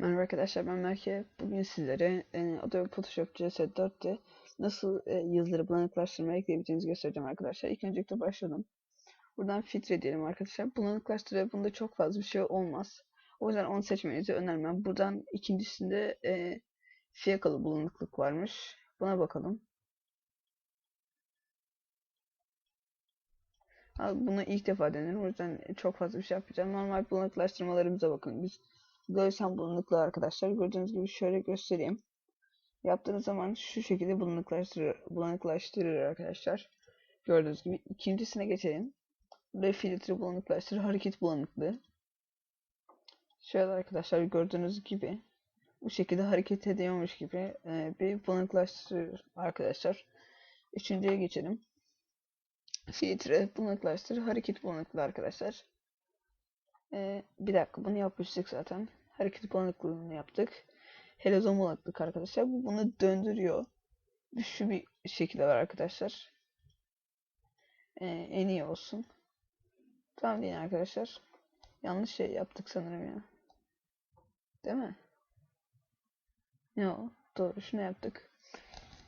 Merhaba arkadaşlar ben Merke. Bugün sizlere e, Adobe Photoshop CS4'te nasıl e, yazıları bulanıklaştırmaya ekleyebileceğinizi göstereceğim arkadaşlar. İlk öncelikle başladım. Buradan filtre diyelim arkadaşlar. Bulanıklaştırma bunda çok fazla bir şey olmaz. O yüzden onu seçmenizi önermem. Buradan ikincisinde e, fiyakalı bulanıklık varmış. Buna bakalım. Bunu ilk defa denedim. O yüzden çok fazla bir şey yapacağım. Normal bulanıklaştırmalarımıza bakın. Biz görsel bulanıklı arkadaşlar. Gördüğünüz gibi şöyle göstereyim. Yaptığınız zaman şu şekilde bulanıklaştırır, bulanıklaştırır arkadaşlar. Gördüğünüz gibi. ikincisine geçelim. Ve filtre bulanıklaştırır. Hareket bulanıklığı. Şöyle arkadaşlar gördüğünüz gibi bu şekilde hareket ediyormuş gibi e, bir bulanıklaştırır arkadaşlar. Üçüncüye geçelim. Filtre bulanıklaştırır. Hareket bulanıklığı arkadaşlar. Ee, bir dakika bunu yapmıştık zaten. Hareket bulanıklığını yaptık. Helezon bulanıklık arkadaşlar. Bu bunu döndürüyor. Şu bir şekilde var arkadaşlar. Ee, en iyi olsun. Tamam değil arkadaşlar. Yanlış şey yaptık sanırım ya. Değil mi? Yok. Doğru. Şunu yaptık.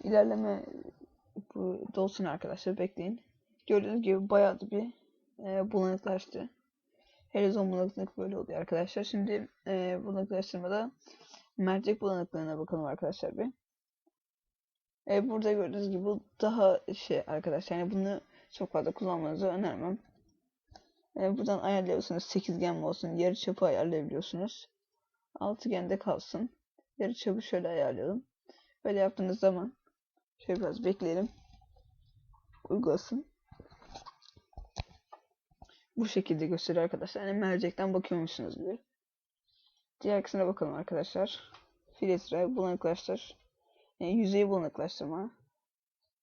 İlerleme bu dolsun arkadaşlar. Bekleyin. Gördüğünüz gibi bayağı bir e, bulanıklaştı. Helizon bulanıklık böyle oluyor arkadaşlar. Şimdi e, bulanıklaştırmada mercek bulanıklığına bakalım arkadaşlar bir. E, burada gördüğünüz gibi bu daha şey arkadaşlar. Yani bunu çok fazla kullanmanızı önermem. E, buradan ayarlıyorsunuz. Sekizgen mi olsun? Yarı çapı ayarlayabiliyorsunuz. Altıgende kalsın. Yarı çapı şöyle ayarlayalım. Böyle yaptığınız zaman şöyle biraz bekleyelim. Uygulasın bu şekilde gösteriyor arkadaşlar. Yani mercekten bakıyormuşsunuz gibi. Diğer kısmına bakalım arkadaşlar. Filtre, bulanıklaştır. Yani yüzeyi bulanıklaştırma.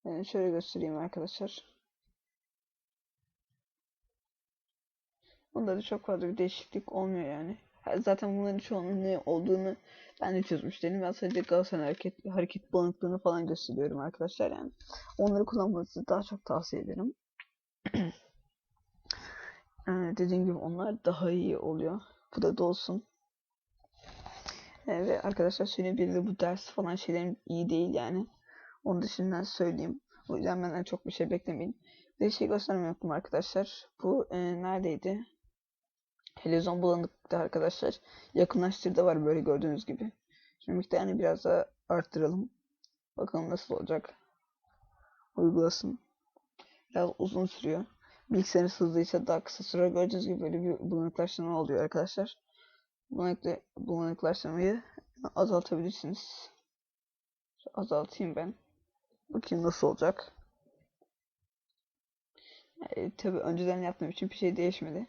Yani şöyle göstereyim arkadaşlar. Bunda da çok fazla bir değişiklik olmuyor yani. Zaten bunların çoğunun ne olduğunu ben de çözmüş değilim. Ben sadece Galatasaray hareket, hareket bulanıklığını falan gösteriyorum arkadaşlar yani. Onları kullanmanızı daha çok tavsiye ederim. Ee, dediğim gibi onlar daha iyi oluyor. Bu da dolsun. Ee, ve arkadaşlar söyleyebilirim bu ders falan şeylerim iyi değil yani. Onun dışından söyleyeyim. O yüzden benden çok bir şey beklemeyin. Bir şey göstermiyorum arkadaşlar. Bu e, neredeydi? Helezon bulanıklıkta arkadaşlar. Yakınlaştırda var böyle gördüğünüz gibi. Şimdi miktarını biraz daha arttıralım. Bakalım nasıl olacak. Uygulasın. Biraz uzun sürüyor bilgisayarınız hızlıysa daha kısa süre gördüğünüz gibi böyle bir bulanıklaştırma oluyor arkadaşlar. Bulanıklı, bulanıklaştırmayı azaltabilirsiniz. Azaltayım ben. Bakayım nasıl olacak. E, Tabi önceden yaptığım için bir şey değişmedi.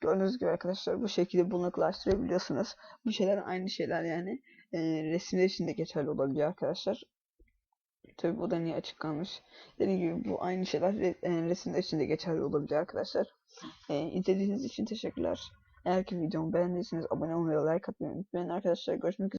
Gördüğünüz gibi arkadaşlar bu şekilde bulanıklaştırabiliyorsunuz. Bu şeyler aynı şeyler yani. E, resimler için de geçerli olabiliyor arkadaşlar. Tabi bu da niye açık kalmış. Dediğim gibi bu aynı şeyler e, resimler için de geçerli olabilir arkadaşlar. E, izlediğiniz için teşekkürler. Eğer ki videomu beğendiyseniz abone olmayı ve like atmayı unutmayın arkadaşlar. Görüşmek üzere.